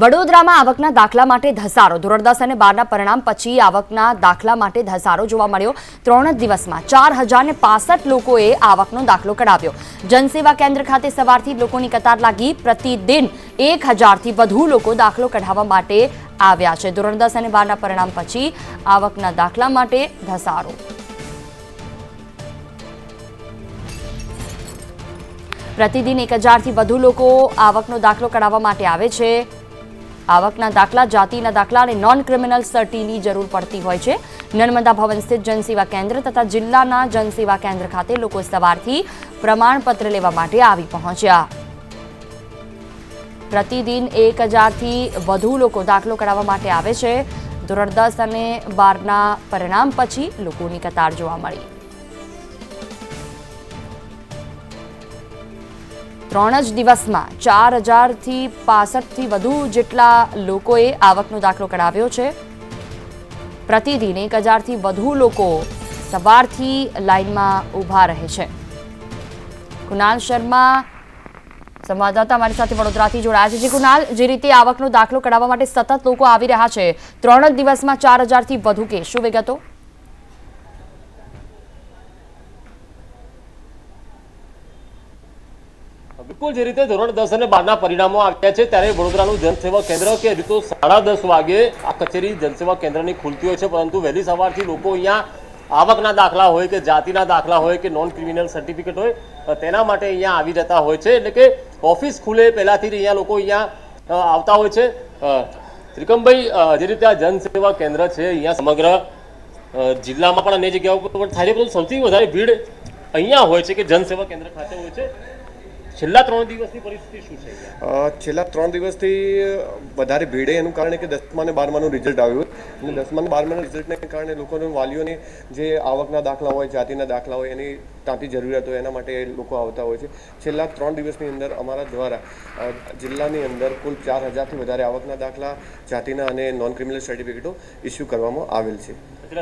વડોદરામાં આવકના દાખલા માટે ધસારો. ધોરણ દસ અને બારના પરિણામ પછી આવકના દાખલા માટે ધસારો જોવા મળ્યો. ત્રણ જ દિવસમાં ચાર હજાર ને પાસઠ લોકોએ આવકનો દાખલો કઢાવ્યો. જનસેવા કેન્દ્ર ખાતે સવારથી લોકોની કતાર લાગી. પ્રતિદિન એક હજારથી વધુ લોકો દાખલો કઢાવવા માટે આવ્યા છે. ધોરણ દસ અને બારના પરિણામ પછી આવકના દાખલા માટે ધસારો. પ્રતિદિન એક હજારથી વધુ લોકો આવકનો દાખલો કઢાવવા માટે આવે છે. આવકના દાખલા, જાતિના દાખલા અને નોન ક્રિમિનલ સર્ટીની જરૂર પડતી હોય છે. નર્મદા ભવન સ્થિત જનસેવા કેન્દ્ર તથા જિલ્લાના જનસેવા કેન્દ્ર ખાતે લોકો સવારથી પ્રમાણપત્ર લેવા માટે આવી પહોંચ્યા. પ્રતિદિન એક હજારથી વધુ લોકો દાખલો કરાવવા માટે આવે છે. ધોરણ દસ અને બારના પરિણામ પછી લોકોની કતાર જોવા મળી. ત્રણ જ દિવસમાં ચાર હજારથી પાસઠથી વધુ જેટલા લોકોએ આવકનો દાખલો કઢાવ્યો છે. પ્રતિદિન એક હજારથી વધુ લોકો સવારથી લાઇનમાં ઊભા રહે છે. કુનાલ શર્મા, સંવાદદાતા અમારી સાથે વડોદરાથી જોડાયા છે. જે કુનાલ જે રીતે આવકનો દાખલો કઢાવવા માટે સતત લોકો આવી રહ્યા છે, ત્રણ જ દિવસમાં ચાર હજારથી વધુ કે શું વિગતો? બિલકુલ, જે રીતે ધોરણ દસ અને બારના પરિણામો આવ્યા છે, ત્યારે વડોદરાનું જનસેવા કેન્દ્ર કે હજુ તો સાડા દસ વાગે આ કચેરી જનસેવા કેન્દ્રની ખુલતી હોય છે, પરંતુ વહેલી સવારથી લોકો અહીંયા આવકના દાખલા હોય કે જાતિના દાખલા હોય કે નોન ક્રિમિનલ સર્ટિફિકેટ હોય તેના માટે અહીંયા આવી જતા હોય છે. એટલે કે ઓફિસ ખુલે પહેલાંથી અહીંયા લોકો અહીંયા આવતા હોય છે. ત્રિકમભાઈ જે રીતે આ જનસેવા કેન્દ્ર છે, અહીંયા સમગ્ર જિલ્લામાં પણ અન્ય જગ્યાઓ પર થાય છે, પરંતુ સૌથી વધારે ભીડ અહીંયા હોય છે કે જનસેવા કેન્દ્ર ખાતે હોય છે. છેલ્લા ત્રણ દિવસની પરિસ્થિતિ શું છે છેલ્લા ત્રણ દિવસથી વધારે ભીડે એનું કારણે કે દસમા અને બારમાનું રિઝલ્ટ આવ્યું. અને દસમા અને બારમાના રિઝલ્ટને કારણે લોકોને વાલીઓને જે આવકના દાખલા હોય જાતિના દાખલા હોય એની તાંતી જરૂરિયાત હોય એના માટે લોકો આવતા હોય છે. છેલ્લા ત્રણ દિવસની અંદર અમારા દ્વારા જિલ્લાની અંદર કુલ ચાર હજારથી વધારે આવકના દાખલા જાતિના અને નોન ક્રિમિનલ સર્ટિફિકેટો ઇસ્યુ કરવામાં આવેલ છે.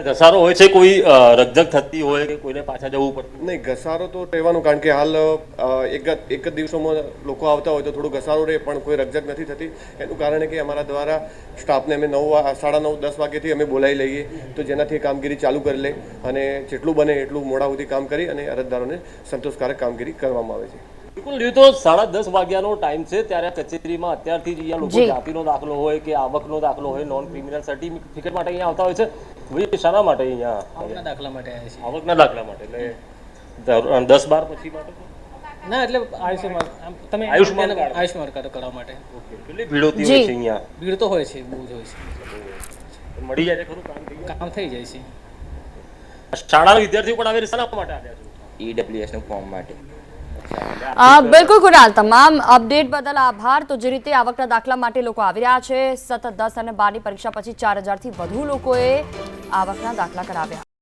ઘસારો હોય છે કોઈ રકઝક થતી હોય કે કોઈને પાછા જવું પડતું? નહીં ઘસારો તો રહેવાનું કારણ કે હાલ એક એક એક જ દિવસોમાં લોકો આવતા હોય તો થોડું ઘસારો રહે પણ કોઈ રકઝક નથી થતી. એનું કારણ કે અમારા દ્વારા સ્ટાફને અમે નવ સાડા નવ દસ વાગ્યાથી અમે બોલાવી લઈએ. તો જેનાથી કામગીરી ચાલુ કરી લે અને જેટલું બને એટલું મોડા સુધી કામ કરી અને અરજદારોને સંતોષકારક કામગીરી કરવામાં આવે છે. બિલકુલ એ તો સાડા દસ વાગ્યાનો ટાઈમ છે ત્યારે કચેરીમાં અત્યારથી જ અહીંયા લોકો જાતિનો દાખલો હોય કે આવકનો દાખલો હોય નોન ક્રિમિનલ સર્ટિફિકેટ માટે અહીંયા આવતા હોય છે. ભાઈ શાના માટે અહીંયા? આવકના દાખલા માટે આવકના દાખલા માટે એટલે દસ બાર પછી માટે? ના એટલે આયુષ્યમાન તમે આયુષ્યમાન આયુષ્યમાન કાર્ડ કરાવવા માટે. કેટલી ભીડ હોતી હોય છે અહીંયા? ભીડ તો હોય છે બહુ જ હોય છે. મળી જાય છે ખરું? કામ કામ થઈ જાય છે. શાળાના વિદ્યાર્થીઓ પણ આવે છે શાના માટે આવ્યા છે? ઈડબ્લ્યુએસનું ફોર્મ માટે. બિલકુલ કુણાલ તમામ અપડેટ બદલ આભાર. તો જે રીતે આવકના દાખલા માટે લોકો આવી રહ્યા છે સતત દસ અને બારની પરીક્ષા પછી ચાર હજારથી વધુ લોકોએ આવકના દાખલા કરાવ્યા